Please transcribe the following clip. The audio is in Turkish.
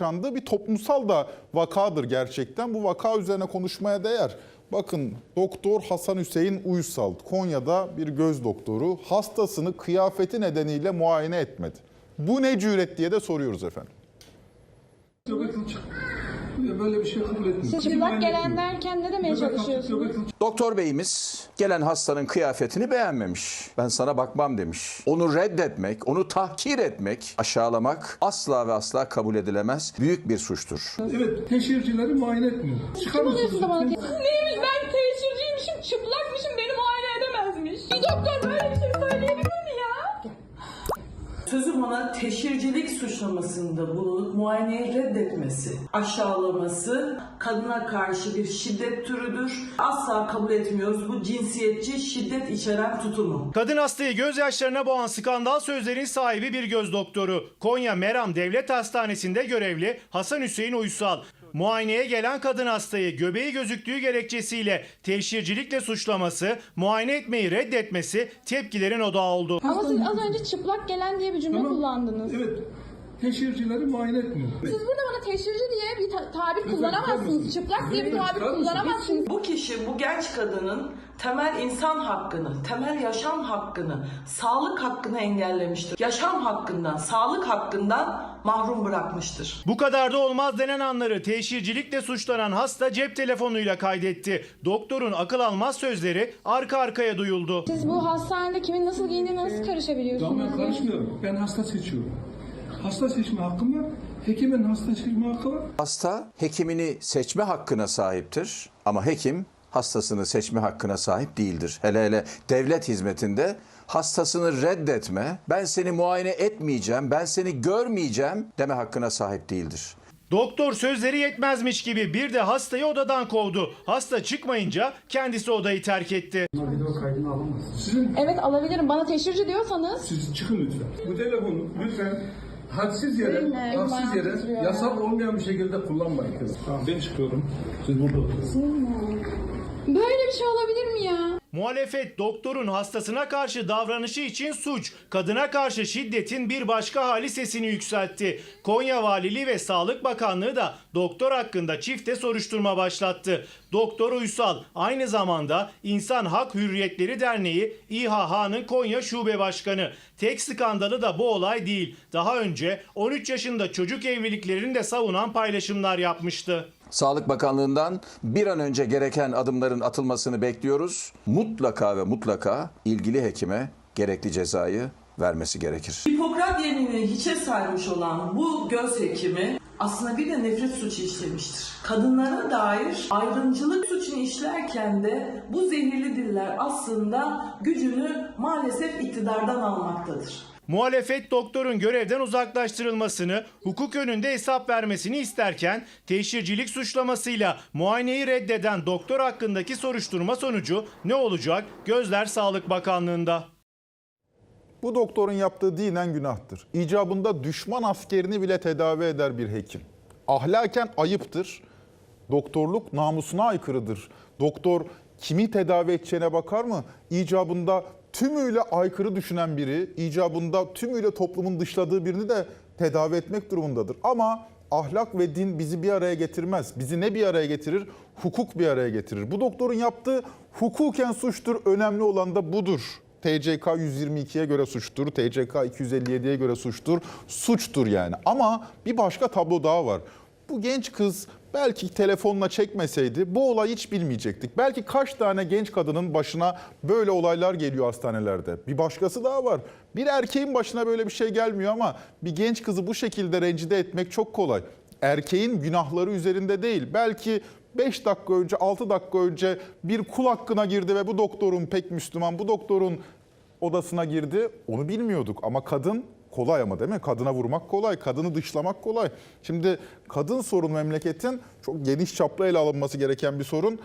yaşandığı bir toplumsal da vakadır gerçekten. Bu vaka üzerine konuşmaya değer. Bakın Doktor Hasan Hüseyin Uysal Konya'da bir göz doktoru hastasını kıyafeti nedeniyle muayene etmedi. Bu ne cüret diye de soruyoruz efendim. Böyle bir şey kabul etmiyorum. Çıplak gelen derken ne demeye çalışıyorsunuz? Doktor beyimiz gelen hastanın kıyafetini beğenmemiş. Ben sana bakmam demiş. Onu reddetmek, onu tahkir etmek, aşağılamak asla ve asla kabul edilemez. Büyük bir suçtur. Evet, teşhircileri muayene etmiyor. Çıkar mısınız? Neymiş ben teşhirciymişim, çıplakmışım, beni muayene edemezmiş. Bir doktor böyle ona teşhircilik suçlamasında bulunup muayeneyi reddetmesi, aşağılaması kadına karşı bir şiddet türüdür. Asla kabul etmiyoruz bu cinsiyetçi şiddet içeren tutumu. Kadın hastayı gözyaşlarına boğan skandal sözlerin sahibi bir göz doktoru. Konya Meram Devlet Hastanesi'nde görevli Hasan Hüseyin Uysal. Muayeneye gelen kadın hastayı göbeği gözüktüğü gerekçesiyle teşhircilikle suçlaması, muayene etmeyi reddetmesi tepkilerin odağı oldu. Ama siz az önce çıplak gelen diye bir cümle Tamam. kullandınız. Evet, teşhircileri muayene etmiyor. Siz burada bana teşhirci diye bir ta- tabir kullanamazsınız. Çıplak diye bir tabir kullanamazsınız. Bu kişi bu genç kadının temel insan hakkını, temel yaşam hakkını, sağlık hakkını engellemiştir. Yaşam hakkından, sağlık hakkından mahrum bırakmıştır. Bu kadar da olmaz denen anları teşhircilikle suçlanan hasta cep telefonuyla kaydetti. Doktorun akıl almaz sözleri arka arkaya duyuldu. Siz bu hastanede kimin nasıl giyindiğine nasıl Tamam karışabiliyorsunuz? ben ya? karışmıyorum. Ben hasta seçiyorum. Hasta seçme hakkım var. Hekimin hasta seçme hakkı var. Hasta hekimini seçme hakkına sahiptir ama hekim hastasını seçme hakkına sahip değildir. Hele hele devlet hizmetinde hastasını reddetme, ben seni muayene etmeyeceğim, ben seni görmeyeceğim deme hakkına sahip değildir. Doktor sözleri yetmezmiş gibi bir de hastayı odadan kovdu. Hasta çıkmayınca kendisi odayı terk etti. Video kaydını alamazsınız. Sizin, Evet alabilirim. Bana teşhirci diyorsanız siz çıkın lütfen. Bu telefonu lütfen hadsiz yere, ayağım yere, yasal olmayan bir şekilde kullanmayın. Tamam ben çıkıyorum. Siz burada oturun. böyle bir şey olabilir mi ya? Muhalefet doktorun hastasına karşı davranışı için suç, kadına karşı şiddetin bir başka hali sesini yükseltti. Konya Valiliği ve Sağlık Bakanlığı da doktor hakkında çifte soruşturma başlattı. Doktor Uysal aynı zamanda İnsan Hak Hürriyetleri Derneği İHH'nın Konya Şube Başkanı. Tek skandalı da bu olay değil. Daha önce 13 yaşında çocuk evliliklerini de savunan paylaşımlar yapmıştı. Sağlık Bakanlığı'ndan bir an önce gereken adımların atılmasını bekliyoruz. Mutlaka ve mutlaka ilgili hekime gerekli cezayı vermesi gerekir. Hipokrat yeminini hiçe saymış olan bu göz hekimi aslında bir de nefret suçu işlemiştir. Kadınlara dair ayrımcılık suçunu işlerken de bu zehirli diller aslında gücünü maalesef iktidardan almaktadır. Muhalefet doktorun görevden uzaklaştırılmasını, hukuk önünde hesap vermesini isterken teşhircilik suçlamasıyla muayeneyi reddeden doktor hakkındaki soruşturma sonucu ne olacak? Gözler Sağlık Bakanlığı'nda. Bu doktorun yaptığı dinen günahtır. İcabında düşman askerini bile tedavi eder bir hekim. Ahlaken ayıptır. Doktorluk namusuna aykırıdır. Doktor kimi tedavi edeceğine bakar mı? İcabında tümüyle aykırı düşünen biri, icabında tümüyle toplumun dışladığı birini de tedavi etmek durumundadır. Ama ahlak ve din bizi bir araya getirmez. Bizi ne bir araya getirir? Hukuk bir araya getirir. Bu doktorun yaptığı hukuken suçtur. Önemli olan da budur. TCK 122'ye göre suçtur, TCK 257'ye göre suçtur, suçtur yani. Ama bir başka tablo daha var. Bu genç kız belki telefonla çekmeseydi bu olayı hiç bilmeyecektik. Belki kaç tane genç kadının başına böyle olaylar geliyor hastanelerde. Bir başkası daha var. Bir erkeğin başına böyle bir şey gelmiyor ama bir genç kızı bu şekilde rencide etmek çok kolay. Erkeğin günahları üzerinde değil. Belki 5 dakika önce, 6 dakika önce bir kul hakkına girdi ve bu doktorun pek Müslüman, bu doktorun odasına girdi. Onu bilmiyorduk ama kadın kolay ama değil mi? Kadına vurmak kolay, kadını dışlamak kolay. Şimdi kadın sorun memleketin çok geniş çaplı ele alınması gereken bir sorun.